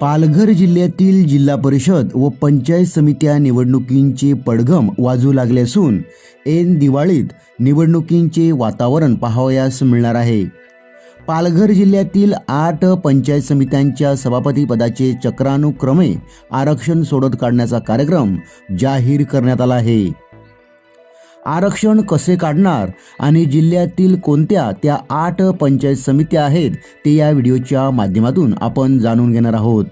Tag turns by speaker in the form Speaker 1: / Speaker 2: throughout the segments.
Speaker 1: पालघर जिल्ह्यातील जिल्हा परिषद व पंचायत समित्या निवडणुकींचे पडघम वाजू लागले असून ऐन दिवाळीत निवडणुकींचे वातावरण पाहावयास मिळणार आहे. पालघर जिल्ह्यातील आठ पंचायत समित्यांच्या सभापतीपदाचे चक्रानुक्रमे आरक्षण सोडत काढण्याचा कार्यक्रम जाहीर करण्यात आला आहे. आरक्षण कसे काढणार आणि जिल्ह्यातील कोणत्या त्या आठ पंचायत समित्या आहेत ते या व्हिडिओच्या माध्यमातून आपण जाणून घेणार आहोत.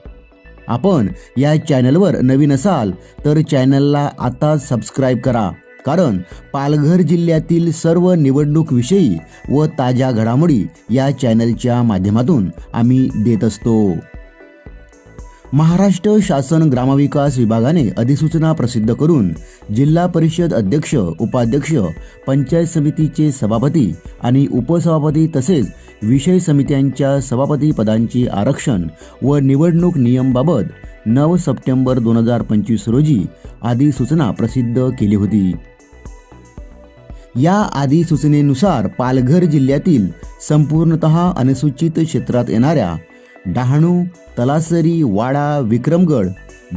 Speaker 1: आपण या चॅनलवर नवीन असाल तर चॅनलला आता सबस्क्राईब करा कारण पालघर जिल्ह्यातील सर्व निवडणूक विषयी व ताज्या घडामोडी या चॅनलच्या माध्यमातून आम्ही देत असतो. महाराष्ट्र शासन ग्रामविकास विभागाने अधिसूचना प्रसिद्ध करून जिल्हा परिषद अध्यक्ष उपाध्यक्ष पंचायत समितीचे सभापती आणि उपसभापती तसेच विषय समित्यांच्या सभापती पदांची आरक्षण व निवडणूक नियमबाबत नऊ सप्टेंबर दोन हजार पंचवीस रोजी अधिसूचना प्रसिद्ध केली होती. या अधिसूचनेनुसार पालघर जिल्ह्यातील संपूर्णतः अनुसूचित क्षेत्रात येणाऱ्या डहाणू तलासरी वाडा विक्रमगड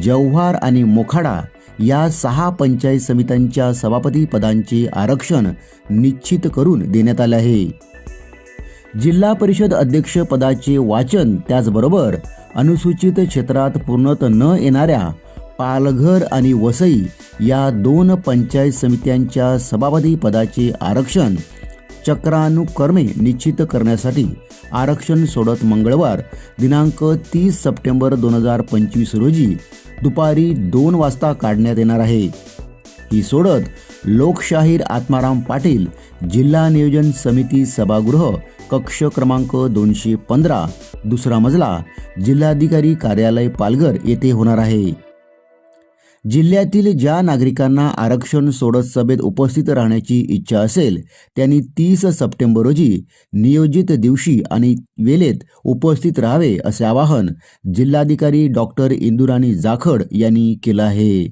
Speaker 1: जव्हार आणि मोखाडा या सहा पंचायत समित्यांच्या सभापती पदांचे आरक्षण निश्चित करून देण्यात आले आहे. जिल्हा परिषद अध्यक्ष पदाचे वाचन त्याचबरोबर अनुसूचित क्षेत्रात पूर्णत न येणाऱ्या पालघर आणि वसई या दोन पंचायत समित्यांच्या सभापती पदाचे आरक्षण चक्रानुक्रमे निश्चित करण्यासाठी आरक्षण सोडत मंगळवार दिनांक तीस सप्टेंबर दोन हजार पंचवीस रोजी दुपारी दोन वाजता काढण्यात येणार आहे. ही सोडत लोकशाहीर आत्माराम पाटील जिल्हा नियोजन समिती सभागृह कक्ष क्रमांक दोनशे पंधरा दुसरा मजला जिल्हाधिकारी कार्यालय पालघर येथे होणार आहे. जिल्ह्यातील ज्या नागरिकांना आरक्षण सोडत सभेत उपस्थित राहण्याची इच्छा असेल त्यांनी तीस सप्टेंबर रोजी नियोजित दिवशी आणि वेळेत उपस्थित राहावे असे आवाहन जिल्हाधिकारी डॉक्टर इंदुराणी जाखड यांनी केलं आहे.